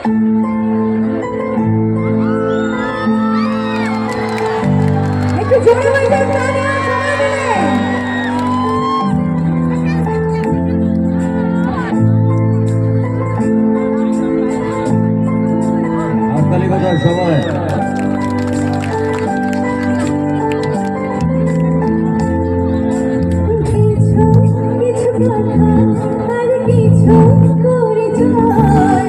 কিছু কিছু কথা আর কিছু করে যায়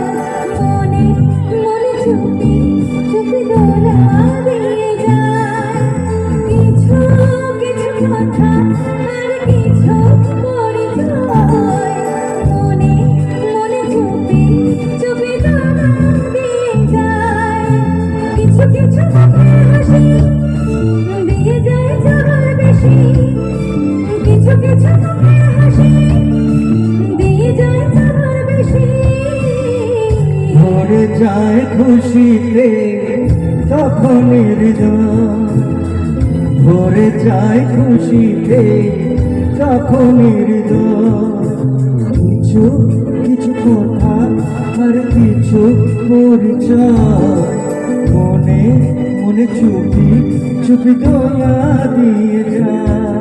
ভরে যায় খুশিতে, তখন হৃদয়। ভরে যায় খুশিতে, তখন হৃদয়। কিছু কিছু কথা, আর কিছু পরিচয়। মনে মনে চুপি চুপি দোয়া দিয়ে যায়।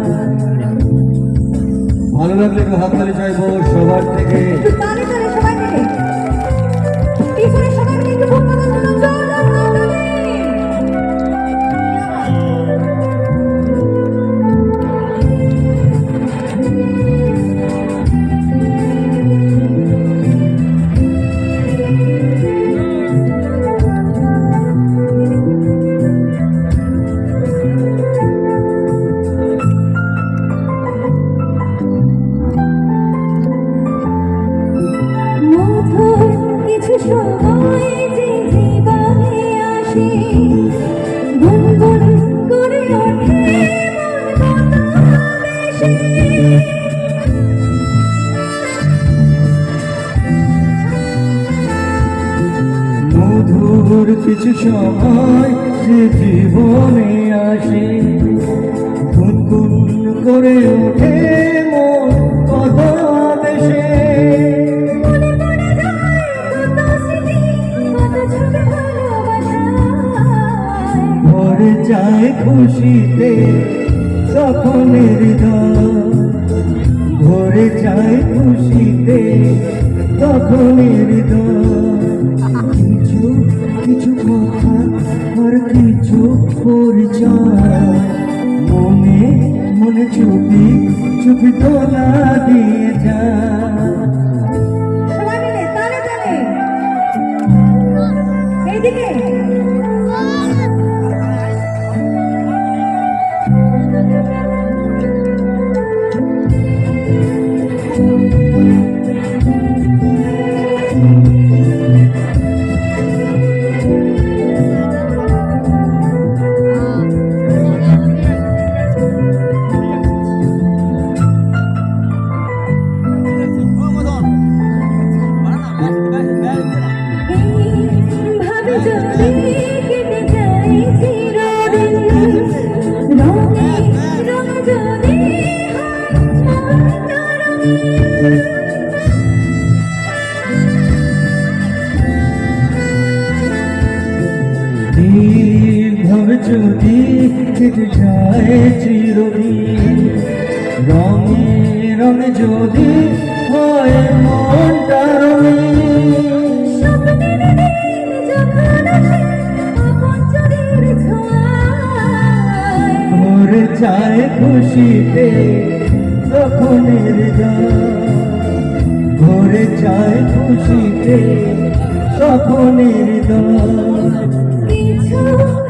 ভালো লাগলে হাততালি চাইব সবার থেকে। মধুর কিছু সময় যে জীবনে আসে। গুনগুন করে ওঠে মন কত দেশে পড়ে যায় ভরে খুশিতে তখন হৃদয়। ভরে যায় খুশিতে তখন হৃদয়। আর কিছু পরিচয় মনে মনে ছবি ছবি তোলা দিয়ে তালে। এইদিকে। যদি কেটে যায় চিরদিন, রঙে রঙে যদি হয় মনটা ভরে যায় খুশিতে তখন হৃদয়। ভরে যায় খুশিতে তখন হৃদয়। কিছু কিছু কথা আর কিছু পরিচয় চুপি চুপি দোলা